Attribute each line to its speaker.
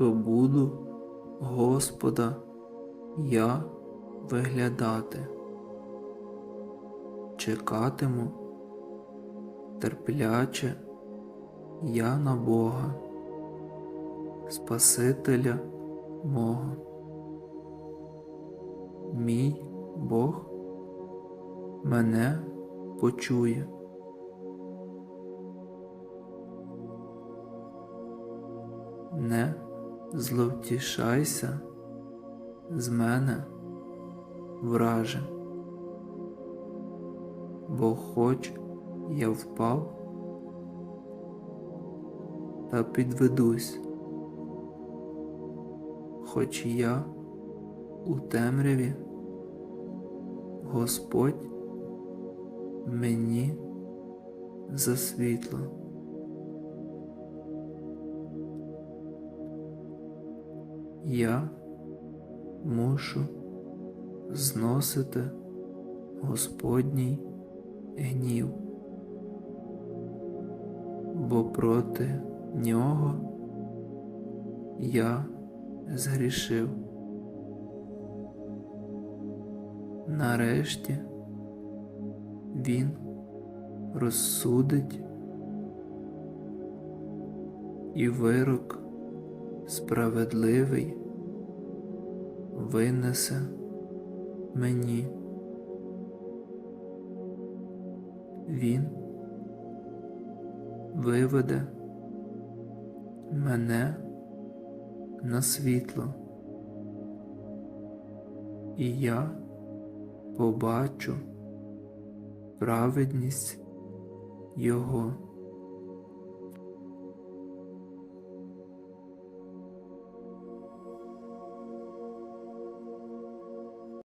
Speaker 1: то буду Господа я виглядати, чекатиму терпляче я на Бога, Спасителя мого. Мій Бог мене почує. Не зловтішайся з мене, враже, бо хоч я впав, та підведусь, хоч я у темряві, Господь мені за Я мушу зносити Господній гнів, бо проти нього я згрішив. Нарешті він розсудить і вирок справедливий винесе мені. Він виведе мене на світло, і я побачу праведність Його.